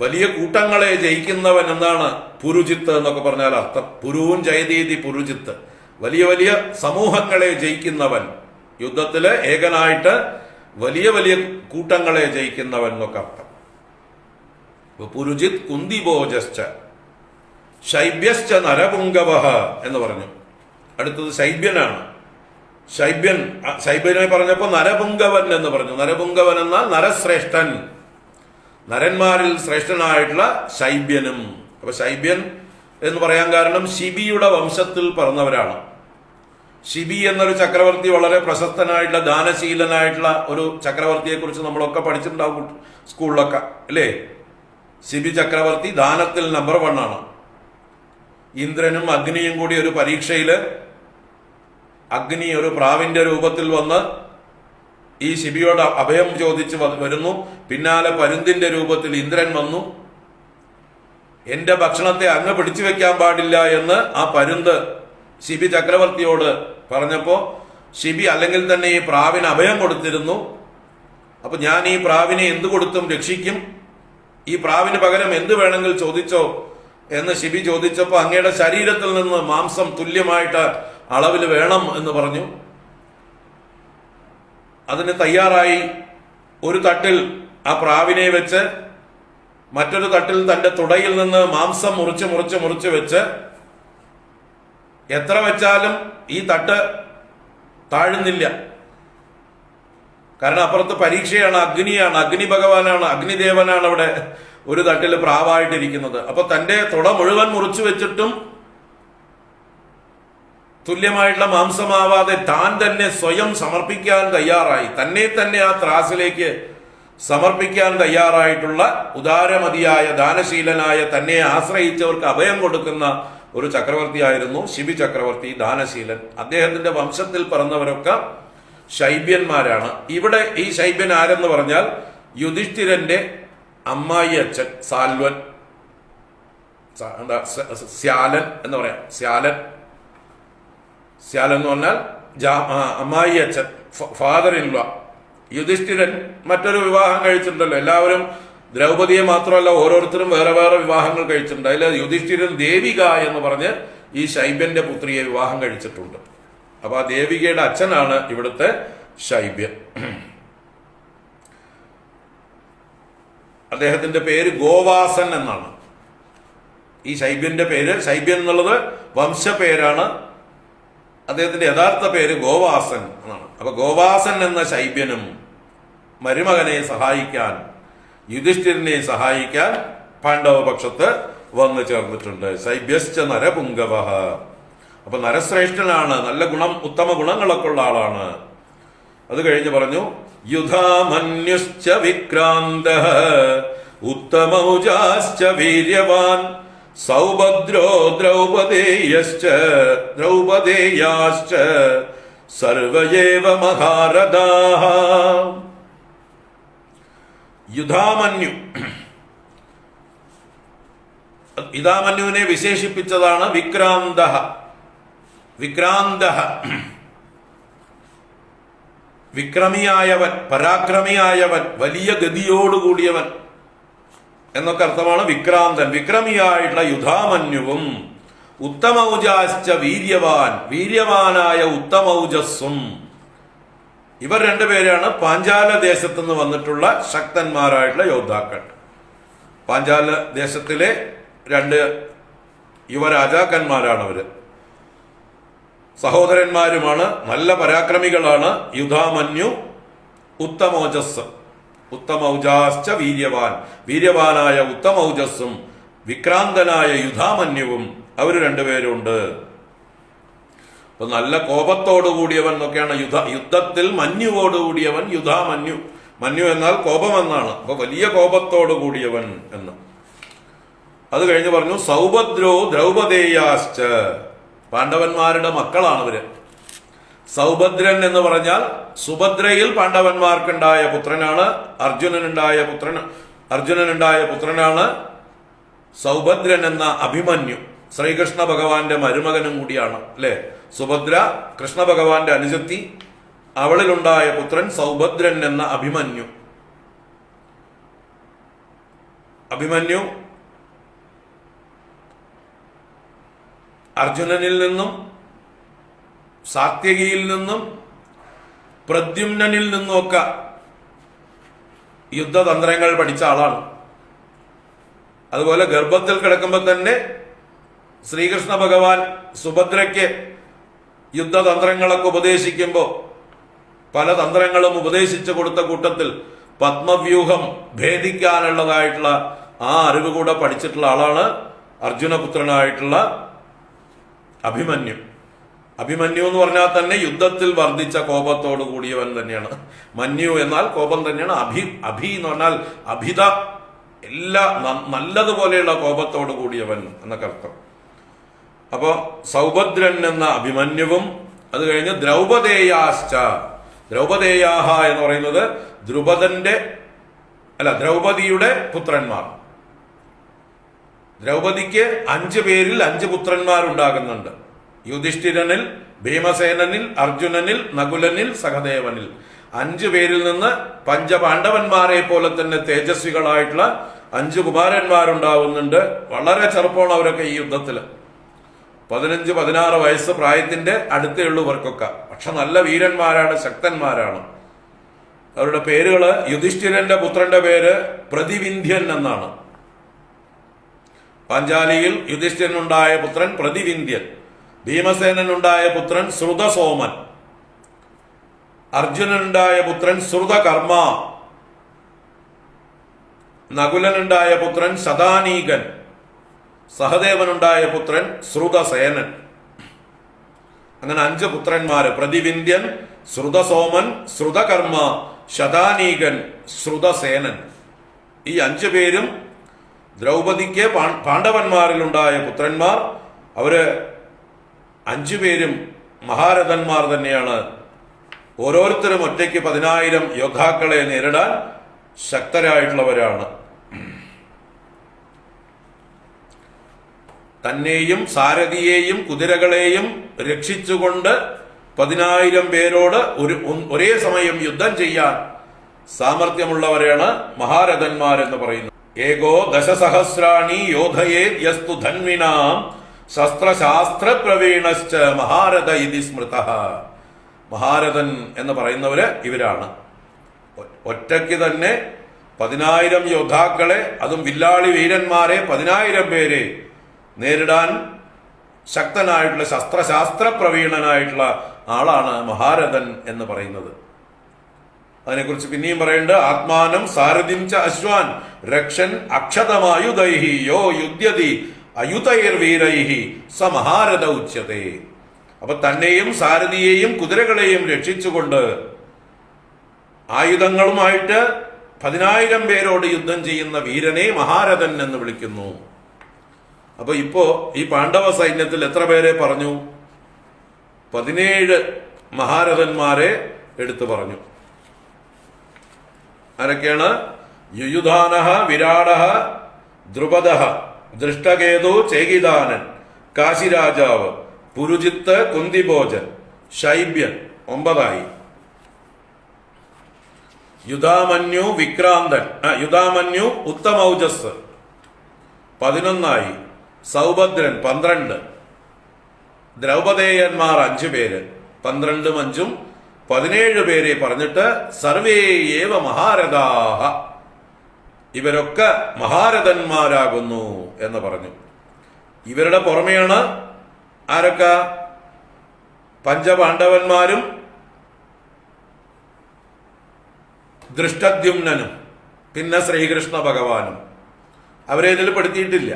വലിയ കൂട്ടങ്ങളെ ജയിക്കുന്നവൻ എന്നാണ് പുരുജിത്ത് എന്നൊക്കെ പറഞ്ഞാൽ അർത്ഥം. പുരുവും ജയതീതി പുരുജിത്ത്. വലിയ വലിയ സമൂഹങ്ങളെ ജയിക്കുന്നവൻ. യുദ്ധത്തിൽ ഏകനായിട്ട് വലിയ വലിയ കൂട്ടങ്ങളെ ജയിക്കുന്നവൻ എന്നൊക്കെ അർത്ഥം. പുരുജിത് കുന്തിബോജശ്ച ശൈബ്യശ്ച നരപുങ്കവ എന്ന് പറഞ്ഞു. അടുത്തത് ശൈബ്യനാണ്. ശൈബ്യൻ ശൈബ്യനെ പറഞ്ഞപ്പോ നരപുങ്കവൻ എന്ന് പറഞ്ഞു. നരപുങ്കവൻ എന്നാൽ നരശ്രേഷ്ഠൻ. നരന്മാരിൽ ശ്രേഷ്ഠനായിട്ടുള്ള ശൈബ്യനും. അപ്പൊ ശൈബ്യൻ എന്ന് പറയാൻ കാരണം ശിബിയുടെ വംശത്തിൽ പറഞ്ഞവരാണ് ശിബി എന്നൊരു ചക്രവർത്തി വളരെ പ്രശസ്തനായിട്ടുള്ള ദാനശീലനായിട്ടുള്ള ഒരു ചക്രവർത്തിയെ കുറിച്ച് നമ്മളൊക്കെ പഠിച്ചിട്ടുണ്ടാവും സ്കൂളിലൊക്കെ അല്ലേ? ശിബി ചക്രവർത്തി ദാനത്തിൽ നമ്പർ വൺ ആണ്. ഇന്ദ്രനും അഗ്നിയും കൂടി ഒരു പരീക്ഷയിൽ അഗ്നി ഒരു പ്രാവിന്റെ രൂപത്തിൽ വന്ന് ഈ ശിബിയോട് അഭയം ചോദിച്ച് വരുന്നു. പിന്നാലെ പരുന്തിന്റെ രൂപത്തിൽ ഇന്ദ്രൻ വന്നു. എന്റെ ഭക്ഷണത്തെ അങ്ങ് പിടിച്ചു വെക്കാൻ പാടില്ല എന്ന് ആ പരുന്ത് ശിബി ചക്രവർത്തിയോട് പറഞ്ഞപ്പോ ശിബി അല്ലെങ്കിൽ തന്നെ ഈ പ്രാവിന് അഭയം കൊടുത്തിരുന്നു. അപ്പൊ ഞാൻ ഈ പ്രാവിനെ എന്തു കൊടുത്തും രക്ഷിക്കും? ഈ പ്രാവിന് പകരം എന്ത് വേണമെങ്കിൽ ചോദിച്ചോ? എന്ന് ശിബി ചോദിച്ചപ്പോൾ അങ്ങയുടെ ശരീരത്തിൽ നിന്ന് മാംസം തുല്യമായിട്ട് അളവിൽ വേണം എന്ന് പറഞ്ഞു. അതിന് തയ്യാറായി ഒരു തട്ടിൽ ആ പ്രാവിനെ വെച്ച് മറ്റൊരു തട്ടിൽ തന്റെ തുടയിൽ നിന്ന് മാംസം മുറിച്ച് മുറിച്ച് മുറിച്ച് വെച്ച് എത്ര വെച്ചാലും ഈ തട്ട് താഴുന്നില്ല. കാരണം അപ്പുറത്ത് പരീക്ഷയാണ് അഗ്നിയാണ് അഗ്നി ഭഗവാനാണ് അഗ്നിദേവനാണ് അവിടെ ഒരു തട്ടിൽ പ്രാവായിട്ടിരിക്കുന്നത്. അപ്പൊ തന്റെ തുട മുഴുവൻ മുറിച്ചു വെച്ചിട്ടും തുല്യമായിട്ടുള്ള മാംസമാവാതെ താൻ തന്നെ സ്വയം സമർപ്പിക്കാൻ തയ്യാറായി. തന്നെ തന്നെ ആ ത്രാസിലേക്ക് സമർപ്പിക്കാൻ തയ്യാറായിട്ടുള്ള ഉദാരമതിയായ ദാനശീലനായ തന്നെ ആശ്രയിച്ചവർക്ക് അഭയം കൊടുക്കുന്ന ഒരു ചക്രവർത്തിയായിരുന്നു ശിബി ചക്രവർത്തി ദാനശീലൻ. അദ്ദേഹത്തിന്റെ വംശത്തിൽ പിറന്നവരൊക്കെ ശൈബ്യന്മാരാണ്. ഇവിടെ ഈ ശൈബ്യൻ ആരെന്ന് പറഞ്ഞാൽ യുധിഷ്ഠിരന്റെ അമ്മായി അച്ഛൻ സാൽവൻ. എന്താ എന്ന് പറയാം. സ്യാലൻ. സ്യാലൻ എന്ന് പറഞ്ഞാൽ അമ്മായി അച്ഛൻ ഫാദർ ഇല്ല യുധിഷ്ഠിരൻ മറ്റൊരു വിവാഹം കഴിച്ചിട്ടുണ്ടല്ലോ. എല്ലാവരും ദ്രൗപതിയെ മാത്രമല്ല ഓരോരുത്തരും വേറെ വേറെ വിവാഹങ്ങൾ കഴിച്ചിട്ടുണ്ട്. അതിൽ യുധിഷ്ഠിരൻ ദേവിക എന്ന് പറഞ്ഞ് ഈ ശൈബ്യന്റെ പുത്രിയെ വിവാഹം കഴിച്ചിട്ടുണ്ട്. അപ്പൊ ആ ദേവികയുടെ അച്ഛനാണ് ഇവിടുത്തെ ശൈബ്യൻ. അദ്ദേഹത്തിന്റെ പേര് ഗോവാസൻ എന്നാണ്. ഈ ശൈബ്യന്റെ പേര് ശൈബ്യൻ എന്നുള്ളത് വംശപേരാണ് അദ്ദേഹത്തിന്റെ യഥാർത്ഥ പേര് ഗോവാസൻ എന്നാണ്. അപ്പൊ ഗോവാസൻ എന്ന ശൈബ്യനും മരുമകനെ സഹായിക്കാൻ യുധിഷ്ഠിരനെ സഹായിക്കാൻ പാണ്ഡവപക്ഷത്ത് വന്നു ചേർന്നിട്ടുണ്ട്. ശൈബ്യശ്ച നരപുങ്കവ അപ്പൊ നരശ്രേഷ്ഠനാണ് നല്ല ഗുണം ഉത്തമ ഗുണങ്ങളൊക്കെ ഉള്ള ആളാണ്. അത് കഴിഞ്ഞ് പറഞ്ഞു യുധാമന്യുശ്ച വിക്രാന്ത ഉത്തമൗജാശ്ച വീര്യവാൻ സൗഭദ്രോ ദ്രൗപദേയശ്ച ദ്രൗപദേയാശ്ച സർവയേവ മഹാരഥാഹ യുധാമന്യു. യുധാമന്യുവിനെ വിശേഷിപ്പിച്ചതാണ് വിക്രാന്ത വിക്രാന്ത വിക്രമിയായവൻ പരാക്രമിയായവൻ വലിയ ഗതിയോടുകൂടിയവൻ. എന്നൊക്കെ അർത്ഥമാണ് വിക്രാന്തൻ. വിക്രമിയായിട്ടുള്ള യുധാമന്യുവും ഉത്തമൗജാശ്ച വീര്യവാൻ വീര്യവാനായ ഉത്തമൗജസ്സും. ഇവർ രണ്ടുപേരാണ് പാഞ്ചാല ദേശത്തു നിന്ന് വന്നിട്ടുള്ള ശക്തന്മാരായിട്ടുള്ള യോദ്ധാക്കൾ. പാഞ്ചാല ദേശത്തിലെ രണ്ട് യുവരാജാക്കന്മാരാണ് അവർ സഹോദരന്മാരുമാണ് നല്ല പരാക്രമികളാണ് യുധാമന്യു ഉത്തമോജസ് ഉത്തമൗജാശ്ച വീര്യവാൻ. വീര്യവാനായ ഉത്തമൗജസ്സും വിക്രാന്തനായ യുധാമന്യുവും അവർ രണ്ടുപേരുണ്ട്. അപ്പൊ നല്ല കോപത്തോടു കൂടിയവൻ എന്നൊക്കെയാണ് യുദ്ധ യുദ്ധത്തിൽ മഞ്ഞുവോട് കൂടിയവൻ യുധാമന്യു. മഞ്ഞു എന്നാൽ കോപം എന്നാണ് അപ്പൊ വലിയ കോപത്തോടു കൂടിയവൻ എന്ന്. അത് കഴിഞ്ഞ് പറഞ്ഞു സൗഭദ്രോ ദ്രൗപദേയാശ്ച. പാണ്ഡവന്മാരുടെ മക്കളാണ് ഇവർ സൗഭദ്രൻ എന്ന് പറഞ്ഞാൽ സുഭദ്രയിൽ പാണ്ഡവന്മാർക്കുണ്ടായ പുത്രനാണ് അർജുനനുണ്ടായ പുത്രൻ അർജുനനുണ്ടായ പുത്രനാണ് സൗഭദ്രൻ എന്ന അഭിമന്യു. ശ്രീകൃഷ്ണ ഭഗവാന്റെ മരുമകനും കൂടിയാണ് അല്ലെ? സുഭദ്ര കൃഷ്ണ ഭഗവാന്റെ അനുജത്തി അവളിലുണ്ടായ പുത്രൻ സൗഭദ്രൻ എന്ന അഭിമന്യു. അഭിമന്യു അർജുനനിൽ നിന്നും സാത്യകിയിൽ നിന്നും പ്രദ്യുമ്നനിൽ നിന്നുമൊക്കെ യുദ്ധതന്ത്രങ്ങൾ പഠിച്ച ആളാണ്. അതുപോലെ ഗർഭത്തിൽ കിടക്കുമ്പോൾ തന്നെ ശ്രീകൃഷ്ണ ഭഗവാൻ സുഭദ്രയ്ക്ക് യുദ്ധതന്ത്രങ്ങളൊക്കെ ഉപദേശിക്കുമ്പോൾ പല തന്ത്രങ്ങളും ഉപദേശിച്ചു കൊടുത്ത കൂട്ടത്തിൽ പത്മവ്യൂഹം ഭേദിക്കാനുള്ളതായിട്ടുള്ള ആ അറിവ് കൂടെ പഠിച്ചിട്ടുള്ള ആളാണ് അർജുനപുത്രനായിട്ടുള്ള അഭിമന്യു. അഭിമന്യു എന്ന് പറഞ്ഞാൽ തന്നെ യുദ്ധത്തിൽ വർദ്ധിച്ച കോപത്തോട് കൂടിയവൻ തന്നെയാണ്. മന്യു എന്നാൽ കോപം തന്നെയാണ്. അഭി അഭി എന്ന് പറഞ്ഞാൽ അഭിത എല്ലാ നല്ലതുപോലെയുള്ള കോപത്തോട് കൂടിയവൻ എന്നൊക്കെ അർത്ഥം. അപ്പോൾ സൗഭദ്രൻ എന്ന അഭിമന്യുവും അത് കഴിഞ്ഞ് ദ്രൗപദേയാശ്ച. ദ്രൗപദേയാഹ എന്ന് പറയുന്നത് ദ്രുപദന്റെ അല്ല ദ്രൗപദിയുടെ പുത്രന്മാർ. ദ്രൗപദിക്ക് അഞ്ച് പേരിൽ അഞ്ച് പുത്രന്മാരുണ്ടാകുന്നുണ്ട്. യുധിഷ്ഠിരനിൽ ഭീമസേനനിൽ അർജുനനിൽ നകുലനിൽ സഹദേവനിൽ. അഞ്ചു പേരിൽ നിന്ന് പഞ്ചപാണ്ഡവന്മാരെ പോലെ തന്നെ തേജസ്വികളായിട്ടുള്ള അഞ്ചു കുമാരന്മാരുണ്ടാവുന്നുണ്ട്. വളരെ ചെറുപ്പമാണ് അവരൊക്കെ ഈ യുദ്ധത്തിൽ പതിനഞ്ച് പതിനാറ് വയസ്സ് പ്രായത്തിന്റെ അടുത്തേ ഉള്ളൂ ഇവർക്കൊക്കെ. പക്ഷെ നല്ല വീരന്മാരാണ് ശക്തന്മാരാണ്. അവരുടെ പേരുകൾ യുധിഷ്ഠിരന്റെ പുത്രന്റെ പേര് പ്രതിവിന്ധ്യൻ എന്നാണ്. പാഞ്ചാലിയിൽ യുധിഷ്ഠിരനുണ്ടായ പുത്രൻ പ്രതിവിന്ധ്യൻ. ഭീമസേനനുണ്ടായ പുത്രൻ ശ്രുതസോമൻ. അർജുനനുണ്ടായ പുത്രൻ ശ്രുതകർമ്മ. നകുലനുണ്ടായ പുത്രൻ ശതാനീകൻ സഹദേവനുണ്ടായ പുത്രൻ ശ്രുതസേനൻ. അങ്ങനെ അഞ്ച് പുത്രന്മാര്. പ്രതിവിന്ധ്യൻ ശ്രുതസോമൻ ശ്രുതകർമ്മ ശതാനീകൻ ശ്രുതസേനൻ. ഈ അഞ്ചു പേരും ദ്രൗപദിക്ക് പാണ്ഡവന്മാരിലുണ്ടായ പുത്രന്മാർ. അവർ അഞ്ചു പേരും മഹാരഥന്മാർ തന്നെയാണ്. ഓരോരുത്തരും ഒറ്റയ്ക്ക് പതിനായിരം യോദ്ധാക്കളെ നേരിടാൻ ശക്തരായിട്ടുള്ളവരാണ്. തന്നെയും സാരഥിയെയും കുതിരകളെയും രക്ഷിച്ചുകൊണ്ട് പതിനായിരം പേരോട് ഒരു ഒരേ സമയം യുദ്ധം ചെയ്യാൻ സാമർഥ്യമുള്ളവരെയാണ് മഹാരഥന്മാരെന്ന് പറയുന്നത് ഏകോ ദശസഹസ്രാണി യോധയേ യസ്തു ധന്വിനാം ശസ്ത്രശാസ്ത്ര പ്രവീണശ്ച മഹാരഥ ഇതി സ്മൃത. മഹാരഥൻ എന്ന് പറയുന്നവര് ഇവരാണ്. ഒറ്റയ്ക്ക് തന്നെ പതിനായിരം യോദ്ധാക്കളെ അതും വില്ലാളി വീരന്മാരെ പതിനായിരം പേരെ നേരിടാൻ ശക്തനായിട്ടുള്ള ശസ്ത്രശാസ്ത്ര പ്രവീണനായിട്ടുള്ള ആളാണ് മഹാരഥൻ എന്ന് പറയുന്നത്. അതിനെക്കുറിച്ച് പിന്നെയും പറയുന്നുണ്ട് ആത്മാനം സാരഥിം ച അശ്വാൻ രക്ഷൻ അക്ഷതമായുധൈഹി യോ യുദ്ധ്യതി അയുതൈർ വീരൈഹി സ മഹാരഥ ഉച്യത്തെ അപ്പൊ തന്നെയും സാരഥിയെയും കുതിരകളെയും രക്ഷിച്ചുകൊണ്ട് ആയുധങ്ങളുമായിട്ട് പതിനായിരം പേരോട് യുദ്ധം ചെയ്യുന്ന വീരനെ മഹാരഥൻ എന്ന് വിളിക്കുന്നു. അപ്പൊ ഇപ്പോ ഈ പാണ്ഡവ സൈന്യത്തിൽ എത്ര പേരെ പറഞ്ഞു? പതിനേഴ് മഹാരഥന്മാരെ എടുത്തു പറഞ്ഞു. ആരൊക്കെയാണ്? യുയുധാനഹ വിരാടഹ ദ്രുപദ ദൃഷ്ടകേതു ചേകിദാനൻ കാശിരാജാവ് പുരുജിത്ത് കുന്തിഭോജൻ ശൈബ്യൻ ഒമ്പതായി. യുധാമന്യു വിക്രാന്തൻ യുധാമന്യു ഉത്തമൗജസ് പതിനൊന്നായി. സൗഭദ്രൻ പന്ത്രണ്ട്. ദ്രൗപദേയന്മാർ അഞ്ചു പേര്. പന്ത്രണ്ടും അഞ്ചും പതിനേഴ് പേരെ പറഞ്ഞിട്ട് സർവേ ഏവ മഹാരഥാഹ. ഇവരൊക്കെ മഹാരഥന്മാരാകുന്നു എന്ന് പറഞ്ഞു. ഇവരുടെ പുറമെയാണ് ആരൊക്കെ? പഞ്ചപാണ്ഡവന്മാരും ദൃഷ്ടദ്യുമ്നനും പിന്നെ ശ്രീകൃഷ്ണ ഭഗവാനും. അവരെ ഇതിൽ പെടുത്തിയിട്ടില്ല.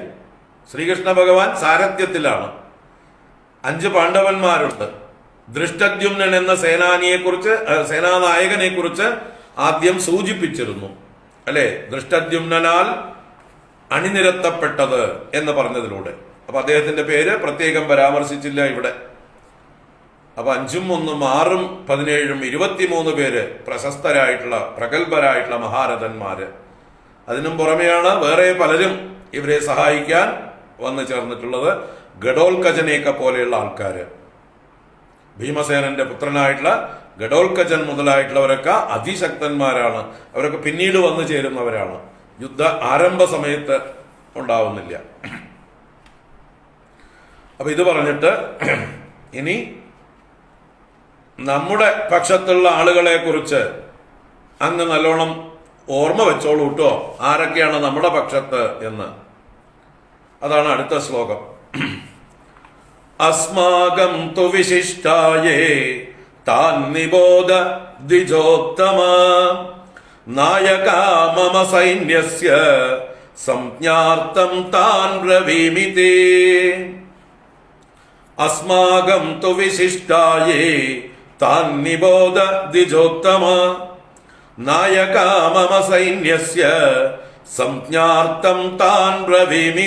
ശ്രീകൃഷ്ണ ഭഗവാൻ സാരഥ്യത്തിലാണ്. അഞ്ച് പാണ്ഡവന്മാരുണ്ട്. ദൃഷ്ടദ്യുമ്നൻ എന്ന സേനാനിയെ കുറിച്ച് സേനാനായകനെ കുറിച്ച് ആദ്യം സൂചിപ്പിച്ചിരുന്നു. അല്ലെ? ദൃഷ്ടദ്യുമ്നാൽ അണിനിരത്തപ്പെട്ടത് എന്ന് പറഞ്ഞതിലൂടെ. അപ്പൊ അദ്ദേഹത്തിന്റെ പേര് പ്രത്യേകം പരാമർശിച്ചില്ല ഇവിടെ. അപ്പൊ അഞ്ചും ഒന്നും ആറും പതിനേഴും ഇരുപത്തിമൂന്ന് പേര് പ്രശസ്തരായിട്ടുള്ള പ്രഗത്ഭരായിട്ടുള്ള മഹാരഥന്മാര്. അതിനും പുറമെയാണ് വേറെ പലരും ഇവരെ സഹായിക്കാൻ വന്നു ചേർന്നിട്ടുള്ളത് ഗഡോൽ ഗഡോൽക്കജനെയൊക്കെ പോലെയുള്ള ആൾക്കാര്. ഭീമസേനന്റെ പുത്രനായിട്ടുള്ള ഗഡോൽക്കജൻ മുതലായിട്ടുള്ളവരൊക്കെ അതിശക്തന്മാരാണ് അവരൊക്കെ പിന്നീട് വന്നു ചേരുന്നവരാണ്. യുദ്ധ ആരംഭ സമയത്ത് ഉണ്ടാവുന്നില്ല. അപ്പൊ ഇത് പറഞ്ഞിട്ട് ഇനി നമ്മുടെ പക്ഷത്തുള്ള ആളുകളെ കുറിച്ച് അങ്ങ് നല്ലോണം ഓർമ്മ വെച്ചോളൂ കേട്ടോ ആരൊക്കെയാണ് നമ്മുടെ പക്ഷത്ത് എന്ന്. അതാണ് അടുത്ത ശ്ലോകം. അസ്മാകം തു വിശിഷ്ടായേ താൻ നിബോധ ദ്വിജോത്തമ. നായക മമ സൈന്യസ്യ സംജ്ഞാർത്ഥം താൻ ബ്രവീമി അസ്മാകം തു വിശിഷ്ടായേ താൻ നിബോധ ദ്വിജോത്തമ. നായക മമ സൈന്യസ്യ സംജ്ഞാർത്ഥം താൻ ബ്രവീമി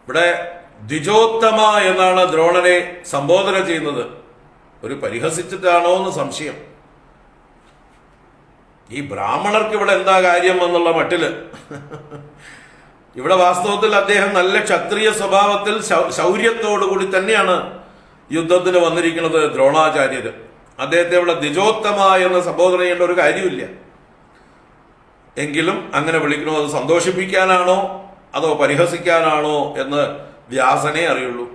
ഇവിടെ ദ്വിജോത്തമ എന്നാണ് ദ്രോണനെ സംബോധന ചെയ്യുന്നത്. ഒരു പരിഹസിച്ചിട്ടാണോ എന്ന് സംശയം. ഈ ബ്രാഹ്മണർക്ക് ഇവിടെ എന്താ കാര്യം എന്നുള്ള മട്ടിൽ. ഇവിടെ വാസ്തവത്തിൽ അദ്ദേഹം നല്ല ക്ഷത്രിയ സ്വഭാവത്തിൽ ശൗര്യത്തോടുകൂടി തന്നെയാണ് യുദ്ധത്തിന് വന്നിരിക്കുന്നത് ദ്രോണാചാര്യര്. അദ്ദേഹത്തെ ഇവിടെ ദ്വിജോത്തമ എന്ന് സംബോധന ചെയ്യേണ്ട ഒരു കാര്യമില്ല എങ്കിലും അങ്ങനെ വിളിക്കണോ? അത് സന്തോഷിപ്പിക്കാനാണോ? അതോ പരിഹസിക്കാനാണോ എന്ന് വ്യാസനെ അറിയുള്ളൂ.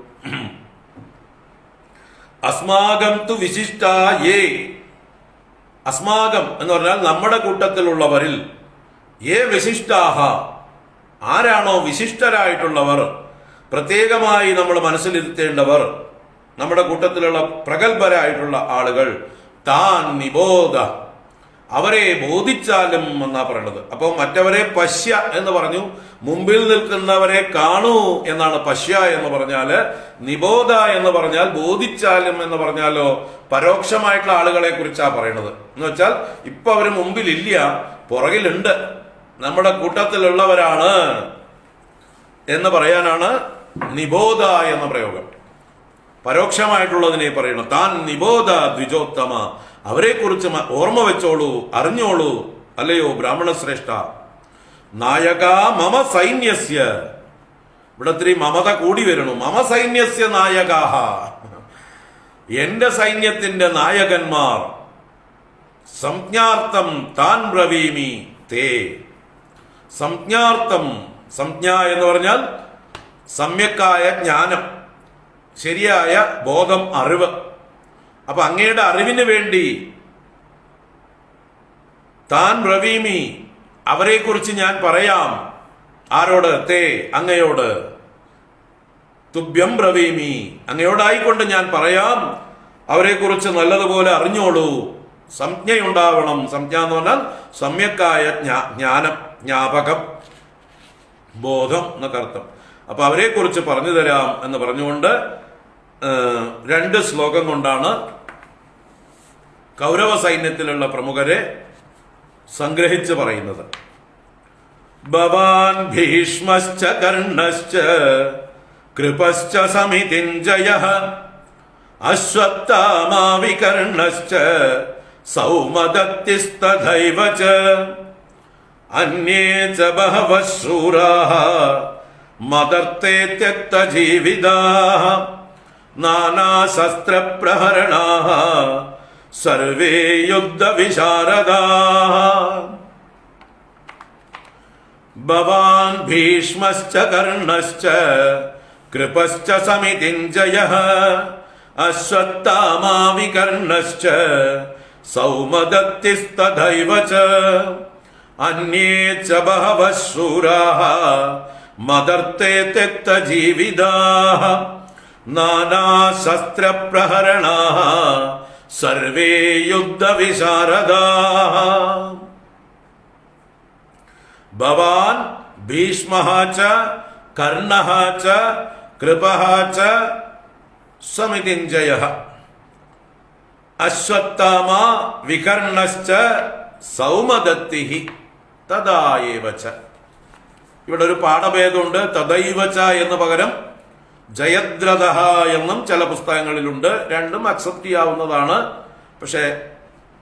അസ്മാകം തു വിശിഷ്ടായേ. അസ്മാകം എന്ന് പറഞ്ഞാൽ നമ്മുടെ കൂട്ടത്തിലുള്ളവരിൽ ഏ വിശിഷ്ടാഹ ആരാണോ വിശിഷ്ടരായിട്ടുള്ളവർ പ്രത്യേകമായി നമ്മൾ മനസ്സിലിരുത്തേണ്ടവർ നമ്മുടെ കൂട്ടത്തിലുള്ള പ്രഗത്ഭരായിട്ടുള്ള ആളുകൾ താൻ നിബോധ. അവരെ ബോധിച്ചാലും എന്നാ പറയുന്നത് അപ്പോൾ മറ്റവരെ പശ്യ എന്ന് പറഞ്ഞു മുമ്പിൽ നിൽക്കുന്നവരെ കാണൂ എന്നാണ് പശ്യ എന്ന് പറഞ്ഞാൽ നിബോധ എന്ന് പറഞ്ഞാൽ ബോധിച്ചാലും എന്ന് പറഞ്ഞാലോ പരോക്ഷമായിട്ടുള്ള ആളുകളെ കുറിച്ചാ പറയണത്. എന്ന് വെച്ചാൽ ഇപ്പൊ അവർ മുമ്പിലില്ല പുറകിലുണ്ട്. നമ്മുടെ കൂട്ടത്തിലുള്ളവരാണ് എന്ന് പറയാനാണ് നിബോധ എന്ന പ്രയോഗം. പരോക്ഷമായിട്ടുള്ളതിനെ പറയണം താൻ നിബോധ ദ്വിജോത്തമ അവരെ കുറിച്ച് ഓർമ്മ വെച്ചോളൂ അറിഞ്ഞോളൂ അല്ലയോ ബ്രാഹ്മണ ശ്രേഷ്ഠ നായക മമ സൈന്യസ്യ. ഇവിടെ ഇത്തിരി മമത കൂടി വരണു. മമ സൈന്യസ്യ നായകാഹ. എന്റെ സൈന്യത്തിന്റെ നായകന്മാർ സംജ്ഞാർത്ഥം താൻ ബ്രവീമി തേ. സംജ്ഞാർത്ഥം സംജ്ഞ എന്ന് പറഞ്ഞാൽ സമ്യക്കായ ജ്ഞാനം ശരിയായ ബോധം അറിവ്. അപ്പൊ അങ്ങയുടെ അറിവിന് വേണ്ടി താൻ ബ്രവീമി അവരെക്കുറിച്ച് ഞാൻ പറയാം. ആരോട്? തേ അങ്ങയോട്. തുഭ്യം ബ്രവീമി അങ്ങയോടായിക്കൊണ്ട് ഞാൻ പറയാം. അവരെക്കുറിച്ച് നല്ലതുപോലെ അറിഞ്ഞോളൂ. സംജ്ഞയുണ്ടാവണം. സംജ്ഞ എന്ന് പറഞ്ഞാൽ സമ്യക്കായ ജ്ഞാനം ജ്ഞാപകം ബോധം എന്നൊക്കെ അർത്ഥം അപ്പൊ അവരെ കുറിച്ച് പറഞ്ഞു തരാം എന്ന് പറഞ്ഞുകൊണ്ട് രണ്ട് ശ്ലോകം കൊണ്ടാണ് കൗരവ സൈന്യത്തിലുള്ള പ്രമുഖരെ സംഗ്രഹിച്ച് പറയുന്നത്. ഭവാൻ ഭീഷ്മശ്ച കർണശ്ച കൃപശ്ച സമിതിഞ്ജയ അശ്വത്ഥാമാവികർണശ്ച സൗമദത്തിസ്തഥൈവ ച അന്യേ ച ബഹവഃ ശൂരാः മദർത്തെ ത്യക്തജീവിതാः नाना शस्त्र नानाशस्त्रप्रहरणाः, सर्वे युद्ध विशारदा भवान भीष्मश्च, कर्णश्च, कृपश्च समितिञ्जयः अश्वत्थामाविकर्णश्च, सौमदत्तिस्तथैव च। अन्ये च बहवः शूराः, मदर्ते त्यक्तजीविदाः നാനാശസ്ത്രപ്രഹരണാः സർവേ യുദ്ധവിശാരദാ. ഭവാൻ ഭീഷ്മ കർണ ച കൃപ വികർണശ്ച സൗമദത്തി തദായേവ ഇവിടെ ഒരു പാഠഭേദമുണ്ട് തദൈവച എന്ന് പകരം ജയദ്രഥ എന്നും ചില പുസ്തകങ്ങളിലുണ്ട്. രണ്ടും അക്സെപ്റ്റ് ചെയ്യാവുന്നതാണ്. പക്ഷേ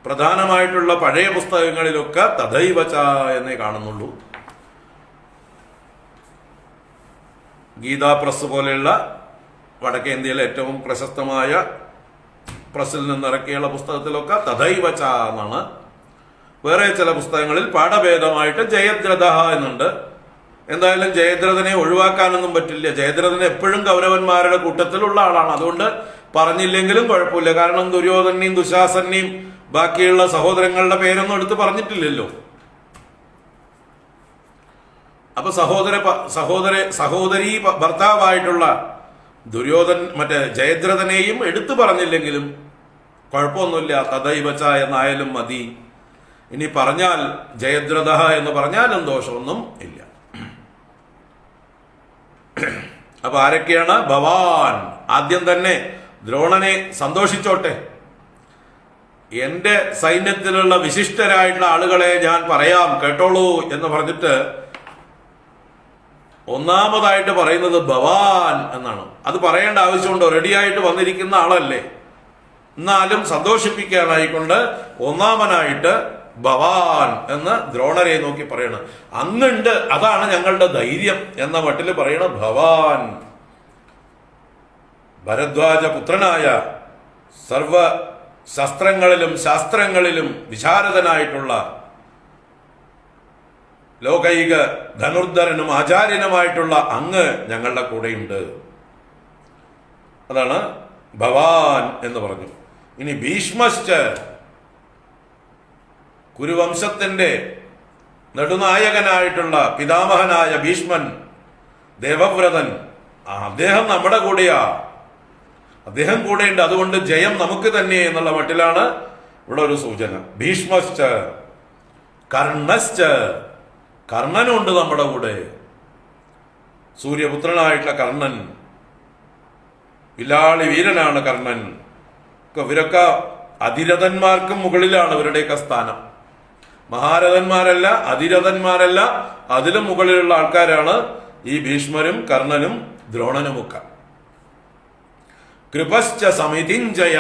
പ്രധാനമായിട്ടുള്ള പഴയ പുസ്തകങ്ങളിലൊക്കെ തഥൈവച എന്നേ കാണുന്നുള്ളൂ. ഗീതാ പ്രസ് പോലെയുള്ള വടക്കേ ഇന്ത്യയിലെ ഏറ്റവും പ്രശസ്തമായ പ്രസിൽ നിന്നിറക്കിയുള്ള പുസ്തകത്തിലൊക്കെ തഥൈവച എന്നാണ്. വേറെ ചില പുസ്തകങ്ങളിൽ പാഠഭേദമായിട്ട് ജയദ്രഥ എന്നുണ്ട്. എന്തായാലും ജയദ്രഥനെ ഒഴിവാക്കാനൊന്നും പറ്റില്ല. ജയദ്രഥൻ എപ്പോഴും കൗരവന്മാരുടെ കൂട്ടത്തിലുള്ള ആളാണ്. അതുകൊണ്ട് പറഞ്ഞില്ലെങ്കിലും കുഴപ്പമില്ല. കാരണം ദുര്യോധനെയും ദുശാസനെയും ബാക്കിയുള്ള സഹോദരങ്ങളുടെ പേരൊന്നും എടുത്ത് പറഞ്ഞിട്ടില്ലല്ലോ. അപ്പൊ സഹോദര സഹോദര സഹോദരി ഭർത്താവായിട്ടുള്ള ദുര്യോധൻ മറ്റേ ജയദ്രഥനെയും എടുത്തു പറഞ്ഞില്ലെങ്കിലും കുഴപ്പമൊന്നുമില്ല. തദൈവച്ച എന്നായാലും മതി. ഇനി പറഞ്ഞാൽ ജയദ്രഥ എന്ന് പറഞ്ഞാലും ദോഷമൊന്നും ഇല്ല. അപ്പൊ ആരൊക്കെയാണ്? ഭവാൻ. ആദ്യം തന്നെ ദ്രോണനെ സന്തോഷിച്ചോട്ടെ. എന്റെ സൈന്യത്തിലുള്ള വിശിഷ്ടരായിട്ടുള്ള ആളുകളെ ഞാൻ പറയാം കേട്ടോളൂ എന്ന് പറഞ്ഞിട്ട് ഒന്നാമതായിട്ട് പറയുന്നത് ഭവാൻ എന്നാണ്. അത് പറയേണ്ട ആവശ്യമുണ്ടോ? റെഡിയായിട്ട് വന്നിരിക്കുന്ന ആളല്ലേ. എന്നാലും സന്തോഷിപ്പിക്കാനായിക്കൊണ്ട് ഒന്നാമനായിട്ട് ഭവാൻ എന്ന് ദ്രോണരെ നോക്കി പറയണം. അങ്ങുണ്ട് അതാണ് ഞങ്ങളുടെ ധൈര്യം എന്ന മട്ടിൽ പറയണ ഭവാൻ. ഭരദ്വാജ പുത്രനായ സർവ ശസ്ത്രങ്ങളിലും ശാസ്ത്രങ്ങളിലും വിശാരദനായിട്ടുള്ള ലോകൈക ധനുർധരനും ആചാര്യനുമായിട്ടുള്ള അങ്ങ് ഞങ്ങളുടെ കൂടെയുണ്ട്. അതാണ് ഭവാൻ എന്ന് പറഞ്ഞു. ഇനി ഭീഷ്മശ്ച കുരുവംശത്തിന്റെ നെടുനായകനായിട്ടുള്ള പിതാമഹനായ ഭീഷ്മൻ ദേവവ്രതൻ ആ, അദ്ദേഹം നമ്മുടെ കൂടെയാ. അദ്ദേഹം കൂടെയുണ്ട്. അതുകൊണ്ട് ജയം നമുക്ക് തന്നെ എന്നുള്ള മട്ടിലാണ് ഇവിടെ ഒരു സൂചന. ഭീഷ്മശ്ച കർണശ്ച കർണനുണ്ട് നമ്മുടെ കൂടെ. സൂര്യപുത്രനായിട്ടുള്ള കർണൻ വിലാളി വീരനാണ് കർണൻ. ഇവരൊക്കെ അതിരഥന്മാർക്കും മുകളിലാണ് ഇവരുടെയൊക്കെ സ്ഥാനം. മഹാരഥന്മാരല്ല അതിരഥന്മാരല്ല. അതിലും മുകളിലുള്ള ആൾക്കാരാണ് ഈ ഭീഷ്മരും കർണനും ദ്രോണനുമൊക്കെ. കൃപശ്ച സമിതിഞ്ജയ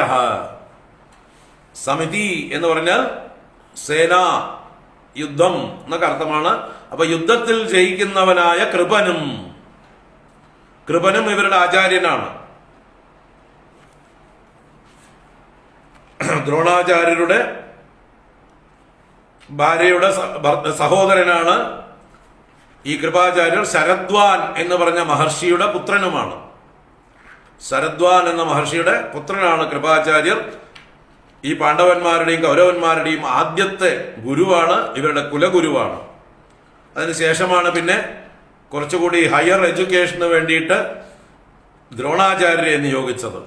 സമിതി എന്ന് പറഞ്ഞാൽ സേന യുദ്ധം എന്നൊക്കെ അർത്ഥമാണ്. അപ്പൊ യുദ്ധത്തിൽ ജയിക്കുന്നവനായ കൃപനും. കൃപനും ഇവരുടെ ആചാര്യനാണ്. ദ്രോണാചാര്യരുടെ ഭാര്യയുടെ സഹോദരനാണ് ഈ കൃപാചാര്യർ ശരദ്വാൻ എന്ന് പറഞ്ഞ മഹർഷിയുടെ പുത്രനുമാണ്. ശരദ്വാൻ എന്ന മഹർഷിയുടെ പുത്രനാണ് കൃപാചാര്യർ. ഈ പാണ്ഡവന്മാരുടെയും കൗരവന്മാരുടെയും ആദ്യത്തെ ഗുരുവാണ് ഇവരുടെ കുലഗുരുവാണ്. അതിനുശേഷമാണ് പിന്നെ കുറച്ചുകൂടി ഹയർ എഡ്യൂക്കേഷന് വേണ്ടിയിട്ട് ദ്രോണാചാര്യരെ നിയോഗിച്ചത്.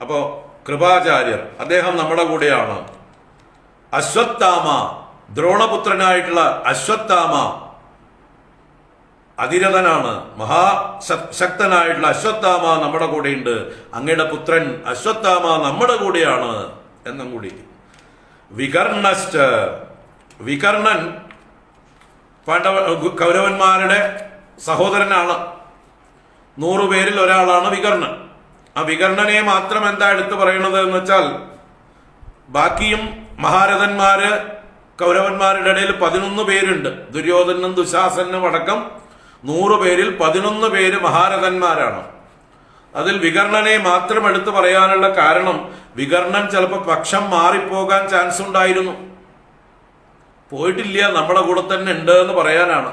അപ്പോൾ കൃപാചാര്യർ അദ്ദേഹം നമ്മുടെ കൂടെയാണ്. അശ്വത്ഥാമ ദ്രോണപുത്രനായിട്ടുള്ള അശ്വത്ഥാമ അതിരഥനാണ് മഹാശക്തനായിട്ടുള്ള അശ്വത്ഥാമ നമ്മുടെ കൂടെയുണ്ട്. അങ്ങയുടെ പുത്രൻ അശ്വത്ഥാമ നമ്മുടെ കൂടെയാണ് എന്നും കൂടി. വികർണശ്ച വികർണൻ പാണ്ഡവ കൗരവന്മാരുടെ സഹോദരനാണ്. നൂറുപേരിൽ ഒരാളാണ് വികർണൻ. ആ വികർണനെ മാത്രം എന്താ എടുത്തു പറയണത് എന്ന് വെച്ചാൽ ബാക്കിയും മഹാരഥന്മാര് കൗരവന്മാരുടെ ഇടയിൽ പതിനൊന്ന് പേരുണ്ട്. ദുര്യോധനും ദുശാസനും അടക്കം നൂറ് പേരിൽ പതിനൊന്ന് പേര് മഹാരഥന്മാരാണ്. അതിൽ വികർണനെ മാത്രം എടുത്തു പറയാനുള്ള കാരണം വികർണൻ ചിലപ്പോൾ പക്ഷം മാറിപ്പോകാൻ ചാൻസ് ഉണ്ടായിരുന്നു. പോയിട്ടില്ല നമ്മുടെ കൂടെ തന്നെ ഉണ്ട് എന്ന് പറയാനാണ്.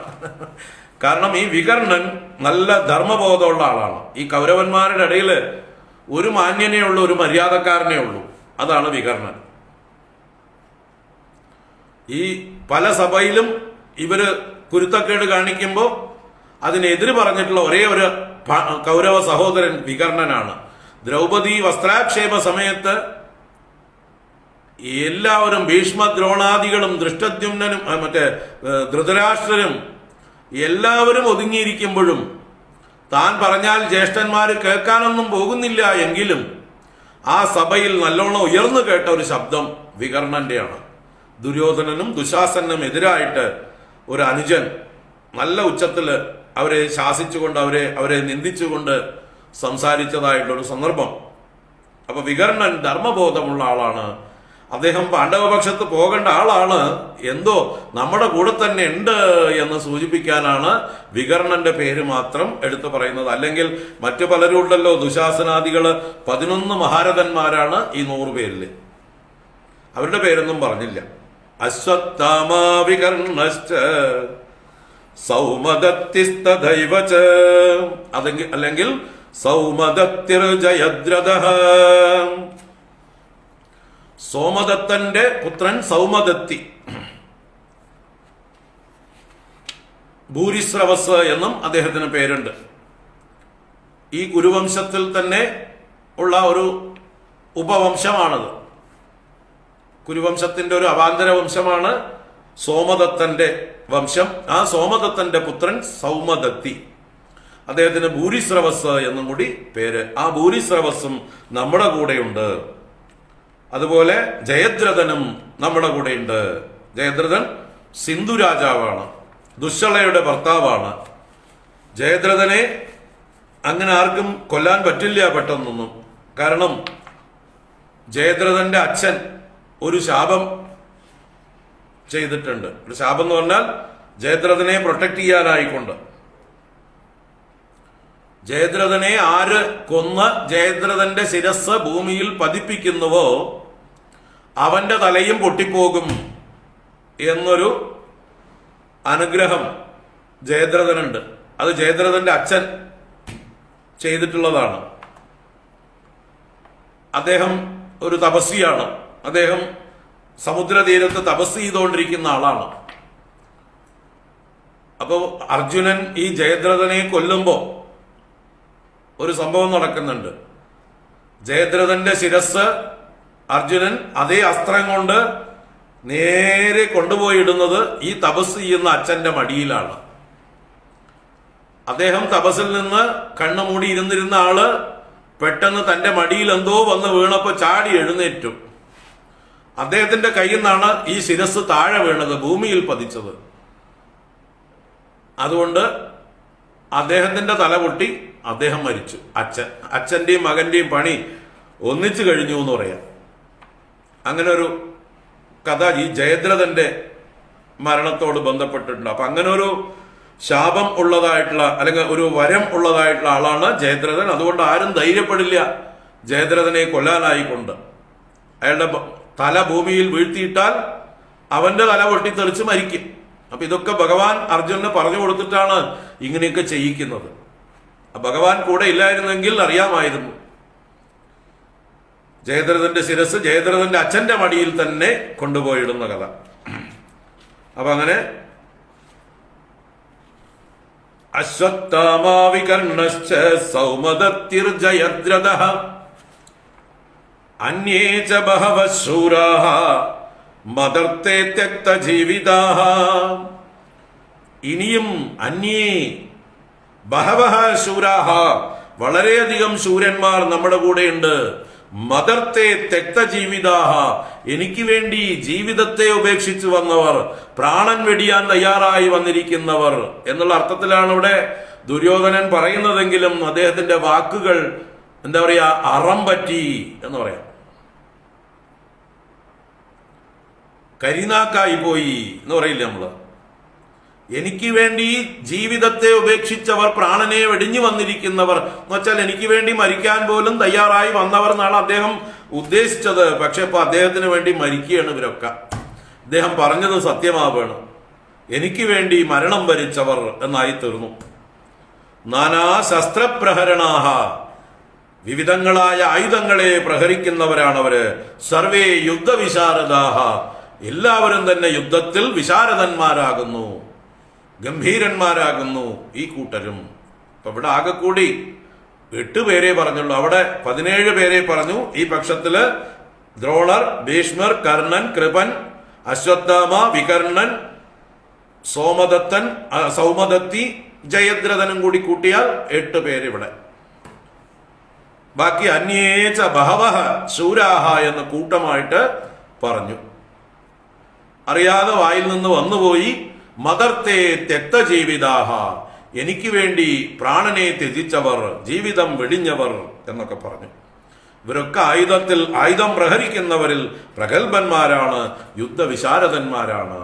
കാരണം ഈ വികർണൻ നല്ല ധർമ്മബോധമുള്ള ആളാണ്. ഈ കൗരവന്മാരുടെ ഇടയിൽ ഒരു മാന്യനേ ഉള്ളൂ ഒരു മര്യാദക്കാരനെ ഉള്ളൂ അതാണ് വികർണൻ. ഈ പല സഭയിലും ഇവർ കുരുത്തക്കേട് കാണിക്കുമ്പോൾ അതിനെതിര് പറഞ്ഞിട്ടുള്ള ഒരേ ഒരു കൗരവ സഹോദരൻ വികർണനാണ്. ദ്രൗപദി വസ്ത്രാക്ഷേപ സമയത്ത് എല്ലാവരും ഭീഷ്മദ്രോണാദികളും ദൃഷ്ടദ്യുമ്നും ആ, മറ്റേ ധൃതരാഷ്ട്രനും എല്ലാവരും ഒതുങ്ങിയിരിക്കുമ്പോഴും താൻ പറഞ്ഞാൽ ജ്യേഷ്ഠന്മാര് കേൾക്കാനൊന്നും പോകുന്നില്ല എങ്കിലും ആ സഭയിൽ നല്ലോണം ഉയർന്നു കേട്ട ഒരു ശബ്ദം വികർണന്റെയാണ്. ദുര്യോധനനും ദുശാസനും എതിരായിട്ട് ഒരു അനുജൻ നല്ല ഉച്ചത്തിൽ അവരെ ശാസിച്ചുകൊണ്ട് അവരെ അവരെ നിന്ദിച്ചുകൊണ്ട് സംസാരിച്ചതായിട്ടുള്ള ഒരു സന്ദർഭം. അപ്പൊ വികർണൻ ധർമ്മബോധമുള്ള ആളാണ്. അദ്ദേഹം പാണ്ഡവപക്ഷത്ത് പോകേണ്ട ആളാണ്. എന്തോ നമ്മുടെ കൂടെ തന്നെ ഉണ്ട് എന്ന് സൂചിപ്പിക്കാനാണ് വികർണന്റെ പേര് മാത്രം എടുത്തു പറയുന്നത്. അല്ലെങ്കിൽ മറ്റു പലരും ഉണ്ടല്ലോ ദുശാസനാദികൾ പതിനൊന്ന് മഹാരഥന്മാരാണ് ഈ നൂറ് പേരിൽ അവരുടെ പേരൊന്നും പറഞ്ഞില്ല. അശ്വത്ഥാമാവികർണശ്ച സൗമദത്തിസ്തൈവ അല്ലെങ്കിൽ അല്ലെങ്കിൽ സൗമദത്തിർജയദ്രഥ. സോമദത്തന്റെ പുത്രൻ സൗമദത്തി. ഭൂരിശ്രവസ് എന്നും അദ്ദേഹത്തിന് പേരുണ്ട്. ഈ ഗുരുവംശത്തിൽ തന്നെ ഉള്ള ഒരു ഉപവംശമാണത്. കുരുവംശത്തിന്റെ ഒരു അവാന്തര വംശമാണ് സോമദത്തന്റെ വംശം. ആ സോമദത്തന്റെ പുത്രൻ സൗമദത്തി. അദ്ദേഹത്തിന് ഭൂരിശ്രവസ് എന്നും കൂടി പേര്. ആ ഭൂരിശ്രവസ്സും നമ്മുടെ കൂടെയുണ്ട്. അതുപോലെ ജയദ്രഥനും നമ്മുടെ കൂടെയുണ്ട്. ജയദ്രഥൻ സിന്ധു രാജാവാണ്. ദുശ്ശളയുടെ ഭർത്താവാണ്. ജയദ്രഥനെ അങ്ങനെ ആർക്കും കൊല്ലാൻ പറ്റില്ല പെട്ടെന്നൊന്നും. കാരണം ജയദ്രഥന്റെ അച്ഛൻ ഒരു ശാപം ചെയ്തിട്ടുണ്ട്. ഒരു ശാപം എന്ന് പറഞ്ഞാൽ ജയദ്രഥനെ പ്രൊട്ടക്ട് ചെയ്യാനായിക്കൊണ്ട്. ജയദ്രഥനെ ആര് കൊന്ന് ജയദ്രഥന്റെ ശിരസ് ഭൂമിയിൽ പതിപ്പിക്കുന്നുവോ അവന്റെ തലയും പൊട്ടിപ്പോകും എന്നൊരു അനുഗ്രഹം ജയദ്രഥനുണ്ട്. അത് ജയദ്രഥന്റെ അച്ഛൻ ചെയ്തിട്ടുള്ളതാണ്. അദ്ദേഹം ഒരു തപസ്വിയാണ് അദ്ദേഹം സമുദ്രതീരത്ത് തപസ് ചെയ്തുകൊണ്ടിരിക്കുന്ന ആളാണ്. അപ്പോൾ അർജുനൻ ഈ ജയദ്രഥനെ കൊല്ലുമ്പോൾ ഒരു സംഭവം നടക്കുന്നുണ്ട്. ജയദ്രഥന്റെ ശിരസ് അർജുനൻ അതേ അസ്ത്രം കൊണ്ട് നേരെ കൊണ്ടുപോയിടുന്നത് ഈ തപസ് ചെയ്യുന്ന അച്ഛന്റെ മടിയിലാണ്. അദ്ദേഹം തപസ്സിൽ നിന്ന് കണ്ണുമൂടി ഇരുന്നിരുന്ന ആൾ പെട്ടെന്ന് തന്റെ മടിയിൽ എന്തോ വന്ന് വീണപ്പോ ചാടി എഴുന്നേറ്റു. അദ്ദേഹത്തിന്റെ കയ്യിൽ നിന്നാണ് ഈ ശിരസ് താഴെ വീണത് ഭൂമിയിൽ പതിച്ചത്. അതുകൊണ്ട് അദ്ദേഹത്തിന്റെ തല പൊട്ടി അദ്ദേഹം മരിച്ചു. അച്ഛൻ അച്ഛന്റെയും മകന്റെയും പണി ഒന്നിച്ചു കഴിഞ്ഞു എന്ന് പറയാം. അങ്ങനെ ഒരു കഥ ഈ ജയദ്രഥന്റെ മരണത്തോട് ബന്ധപ്പെട്ടിട്ടുണ്ട്. അപ്പൊ അങ്ങനെ ഒരു ശാപം ഉള്ളതായിട്ടുള്ള അല്ലെങ്കിൽ ഒരു വരം ഉള്ളതായിട്ടുള്ള ആളാണ് ജയദ്രഥൻ. അതുകൊണ്ട് ആരും ധൈര്യപ്പെടില്ല ജയദ്രഥനെ കൊല്ലാനായിക്കൊണ്ട്. അയാളുടെ തല ഭൂമിയിൽ വീഴ്ത്തിയിട്ടാൽ അവന്റെ തല പൊട്ടിത്തെറിച്ച് മരിക്കും. അപ്പൊ ഇതൊക്കെ ഭഗവാൻ അർജുനന് പറഞ്ഞു കൊടുത്തിട്ടാണ് ഇങ്ങനെയൊക്കെ ചെയ്യിക്കുന്നത്. ഭഗവാൻ കൂടെ ഇല്ലായിരുന്നെങ്കിൽ അറിയാമായിരുന്നു. ജയദ്രഥന്റെ ശിരസ് ജയദ്രഥന്റെ അച്ഛന്റെ മടിയിൽ തന്നെ കൊണ്ടുപോയിടുന്ന കഥ. അപ്പൊ അങ്ങനെ അശ്വത്ഥാമാവികർണശ്ച സൗമദത്തിർജയദ്രഥ അന്യേ ച ബഹവ ശൂരാः മദർത്തെ ജീവിതാഹ. ഇനിയും അന്യേ ബഹവഹ ശൂരാഹ വളരെയധികം ശൂരന്മാർ നമ്മുടെ കൂടെയുണ്ട്. മദർത്തെ തെക്തജീവിതാഹ എനിക്ക് വേണ്ടി ജീവിതത്തെ ഉപേക്ഷിച്ചു വന്നവർ പ്രാണൻ വെടിയാൻ തയ്യാറായി വന്നിരിക്കുന്നവർ എന്നുള്ള അർത്ഥത്തിലാണ് ഇവിടെ ദുര്യോധനൻ പറയുന്നതെങ്കിലും അദ്ദേഹത്തിന്റെ വാക്കുകൾ എന്താ പറയാ അറം പറ്റി എന്ന് പറയാം. കരിനാക്കായി പോയി എന്ന് പറയില്ല നമ്മൾ എനിക്ക് വേണ്ടി ജീവിതത്തെ ഉപേക്ഷിച്ചവർ പ്രാണനെ വെടിഞ്ഞു വന്നിരിക്കുന്നവർ എന്ന് വെച്ചാൽ എനിക്ക് വേണ്ടി മരിക്കാൻ പോലും തയ്യാറായി വന്നവർ എന്നാണ് അദ്ദേഹം ഉദ്ദേശിച്ചത്. പക്ഷെ ഇപ്പൊ അദ്ദേഹത്തിന് വേണ്ടി മരിക്കുകയാണ് ഇവരൊക്കെ. അദ്ദേഹം പറഞ്ഞത് സത്യമാവുകയാണ് എനിക്ക് വേണ്ടി മരണം വരിച്ചവർ എന്നായി തീർന്നു നാനാ ശസ്ത്രപ്രഹരണാഹ. വിവിധങ്ങളായ ആയുധങ്ങളെ പ്രഹരിക്കുന്നവരാണവര്. സർവേ യുദ്ധവിശാരദാഹ. എല്ലാവരും തന്നെ യുദ്ധത്തിൽ വിശാരദന്മാരാകുന്നു. ഗംഭീരന്മാരാകുന്നു ഈ കൂട്ടരും. അപ്പൊ ഇവിടെ ആകെ കൂടി എട്ട് പേരെ പറഞ്ഞുള്ളൂ. അവിടെ പതിനേഴ് പേരെ പറഞ്ഞു. ഈ പക്ഷത്തിൽ ദ്രോണർ ഭീഷ്മർ കർണൻ കൃപൻ അശ്വത്ഥാമ വികർണൻ സോമദത്തൻ സൗമദത്തി ജയദ്രഥനും കൂടി കൂട്ടിയാൽ എട്ട് പേര് ഇവിടെ. ബാക്കി അന്യേച്ച ബഹവഹ ശൂരാഹ എന്ന കൂട്ടമായിട്ട് പറഞ്ഞു. അറിയാതെ വായിൽ നിന്ന് വന്നുപോയി മദർത്തെ തെക്തജീവിതാഹ എനിക്ക് വേണ്ടി പ്രാണനെ ത്യജിച്ചവർ ജീവിതം വെടിഞ്ഞവർ എന്നൊക്കെ പറഞ്ഞു. ഇവരൊക്കെ ആയുധത്തിൽ ആയുധം പ്രഹരിക്കുന്നവരിൽ പ്രഗത്ഭന്മാരാണ് യുദ്ധവിശാരദന്മാരാണ്.